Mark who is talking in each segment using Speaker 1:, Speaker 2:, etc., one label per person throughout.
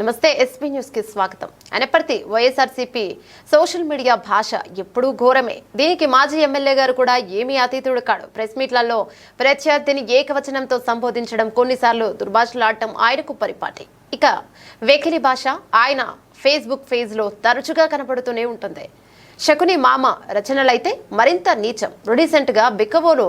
Speaker 1: నమస్తే ఎస్పీ న్యూస్కి స్వాగతం. అనపర్తి వైఎస్ఆర్సీపీ సోషల్ మీడియా భాష ఎప్పుడూ ఘోరమే. దీనికి మాజీ ఎమ్మెల్యే గారు కూడా ఏమీ అతీతుడు కాడు. ప్రెస్ మీట్లలో ప్రత్యర్థిని ఏకవచనంతో సంబోధించడం కొన్నిసార్లు దుర్భాషలాడటం ఆయనకు పరిపాటి. ఇక వెకిలి భాష ఆయన ఫేస్బుక్ పేజ్లో తరచుగా కనపడుతూనే ఉంటుంది. శకుని మామ రచనలైతే మరింత నీచం. రీసెంట్గా బిక్కవోలు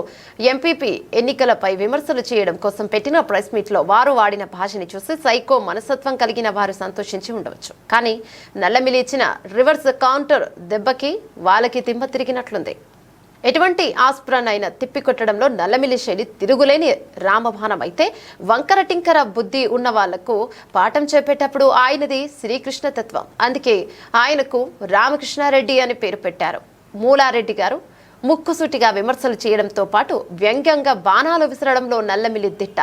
Speaker 1: ఎంపీపీ ఎన్నికలపై విమర్శలు చేయడం కోసం పెట్టిన ప్రెస్ మీట్లో వారు వాడిన భాషని చూసి సైకో మనస్తత్వం కలిగిన వారు సంతోషించి ఉండవచ్చు. కానీ నల్లమిలిచిన రివర్స్ కౌంటర్ దెబ్బకి వాళ్ళకి తిమ్మ తిరిగినట్లుంది. ఎటువంటి ఆస్ఫురనైన తిప్పికొట్టడంలో నల్లమిలి శైలి తిరుగులేని రామబాణం అయితే వంకర టింకర బుద్ధి ఉన్న వాళ్ళకు పాఠం చెప్పేటప్పుడు ఆయనది శ్రీకృష్ణ తత్వం అందుకే ఆయనకు రామకృష్ణారెడ్డి అని పేరు పెట్టారు. మూలారెడ్డి గారు ముక్కుసూటిగా విమర్శలు చేయడంతో పాటు వ్యంగ్యంగా బాణాలు విసరడంలో నల్లమిలి దిట్ట.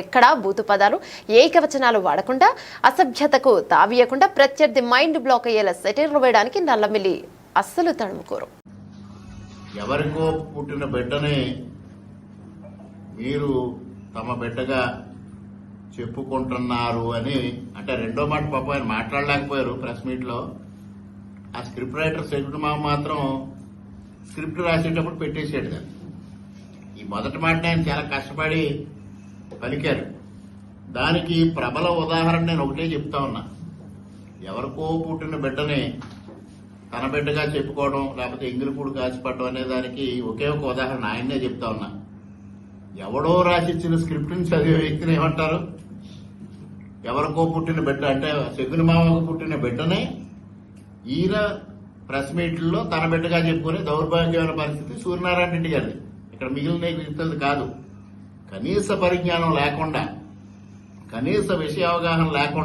Speaker 1: ఎక్కడా బూతు పదాలు ఏకవచనాలు వాడకుండా అసభ్యతకు తావీయకుండా ప్రత్యర్థి మైండ్ బ్లాక్ అయ్యేలా సెటిల్ వేయడానికి నల్లమిలి అస్సలు తడుముకోరు
Speaker 2: ఎవరికో పుట్టిన బిడ్డని మీరు తమ బిడ్డగా చెప్పుకుంటున్నారు అని అంటే రెండో మాట పాప ఆయన మాట్లాడలేకపోయారు ప్రెస్ మీట్లో. ఆ స్క్రిప్ట్ రైటర్ సెక్యూరిటీ మామ మాత్రం స్క్రిప్ట్ రాసేటప్పుడు పెట్టేసాడు దాన్ని. ఈ మొదటి మాట ఆయన చాలా కష్టపడి పలికారు. దానికి ప్రబల ఉదాహరణ నేను ఒకటే చెప్తా ఉన్నా. ఎవరికో పుట్టిన బిడ్డని తన బిడ్డగా చెప్పుకోవడం లేకపోతే ఎంగిలిపూడి కాచిపడడం అనే దానికి ఒకే ఒక ఉదాహరణ ఆయన్నే చెప్తా ఉన్నా. ఎవడో రాసిచ్చిన స్క్రిప్ట్ని చదివే వ్యక్తిని ఏమంటారు? ఎవరికో పుట్టిన బిడ్డ అంటే శకుని మామకు పుట్టిన బిడ్డనే ఈయన ప్రెస్ మీట్లో తన బిడ్డగా చెప్పుకునే దౌర్భాగ్యమైన పరిస్థితి సూర్యనారాయణ రెడ్డి గారిది. ఇక్కడ మిగిలిన వ్యక్తులది కాదు. కనీస పరిజ్ఞానం లేకుండా కనీస విషయ అవగాహన లేకుండా